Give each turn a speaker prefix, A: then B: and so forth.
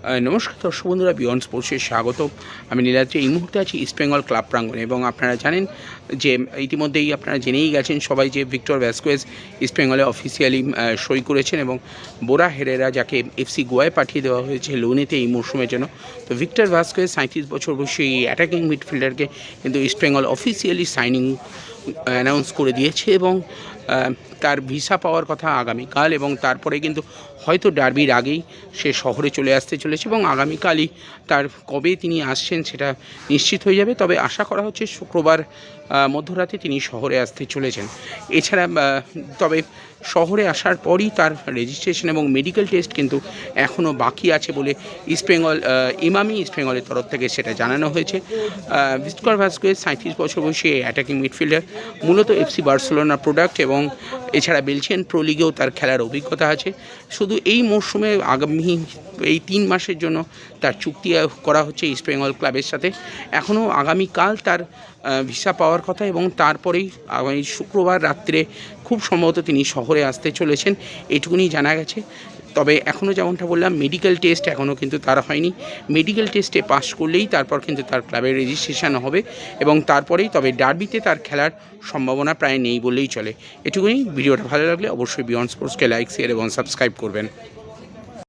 A: নমস্কার দর্শক বন্ধুরা বিয়ন্ড স্পোর্টসে স্বাগত আমি নীলাদ্রি। এই মুহূর্তে আছি ইস্ট বেঙ্গল ক্লাব প্রাঙ্গণে এবং আপনারা জানেন যে ইতিমধ্যেই আপনারা জেনেই গেছেন সবাই যে ভিক্টর ভ্যাসকোয়েজ ইস্ট বেঙ্গলে অফিসিয়ালি সই করেছেন এবং বোরা হেরেরা যাকে এফসি গোয়ায় পাঠিয়ে দেওয়া হয়েছে লোনেতে এই মরশুমের জন্য। তো ভিক্টর ভ্যাসকোয়েজ সাঁত্রিশ বছর বয়সী অ্যাটাকিং মিডফিল্ডারকে কিন্তু East Bengal officially signing announce করে দিয়েছে এবং তার ভিসা পাওয়ার কথা আগামীকাল এবং তারপরে কিন্তু হয়তো ডার্বির আগেই সে শহরে চলে আসতে চলেছে এবং আগামীকালই তার কবে তিনি আসছেন সেটা নিশ্চিত হয়ে যাবে। তবে আশা করা হচ্ছে শুক্রবার মধ্যরাতে তিনি শহরে আসতে চলেছেন। এছাড়া তবে শহরে আসার পরই তার রেজিস্ট্রেশন এবং মেডিকেল টেস্ট কিন্তু এখনও বাকি আছে বলে ইস্টবেঙ্গল ইমামি ইস্টবেঙ্গলের তরফ থেকে সেটা জানানো হয়েছে। ভিস্কর ভাস্কুয়েজ সাঁত্রিশ বছর বয়সী অ্যাটাকিং মিডফিল্ডার মূলত এফসি বার্সেলোনা প্রোডাক্ট এবং এছাড়া বেলজিয়ান প্রো লিগেও তার খেলার অভিজ্ঞতা আছে। শুধু এই মরশুমে আগামী এই তিন মাসের জন্য তার চুক্তি করা হচ্ছে ইস্ট বেঙ্গল ক্লাবের সাথে। এখনও আগামীকাল তার ভিসা পাওয়ার কথা এবং তারপরেই আগামী শুক্রবার রাত্রে খুব সম্ভবত তিনি শহরে আসতে চলেছেন। এটুকুনি জানা গেছে। তবে এখনও যেমনটা বললাম মেডিকেল টেস্ট এখনও কিন্তু তার হয়নি। মেডিকেল টেস্টে পাশ করলেই তারপর কিন্তু তার ক্লাবের রেজিস্ট্রেশন হবে এবং তারপরেই তবে ডার্বিতে তার খেলার সম্ভাবনা প্রায় নেই বললেই চলে। এটুকুনি, ভিডিওটা ভালো লাগলে অবশ্যই বিয়ন্ড স্পোর্টসকে লাইক শেয়ার এবং সাবস্ক্রাইব করবেন।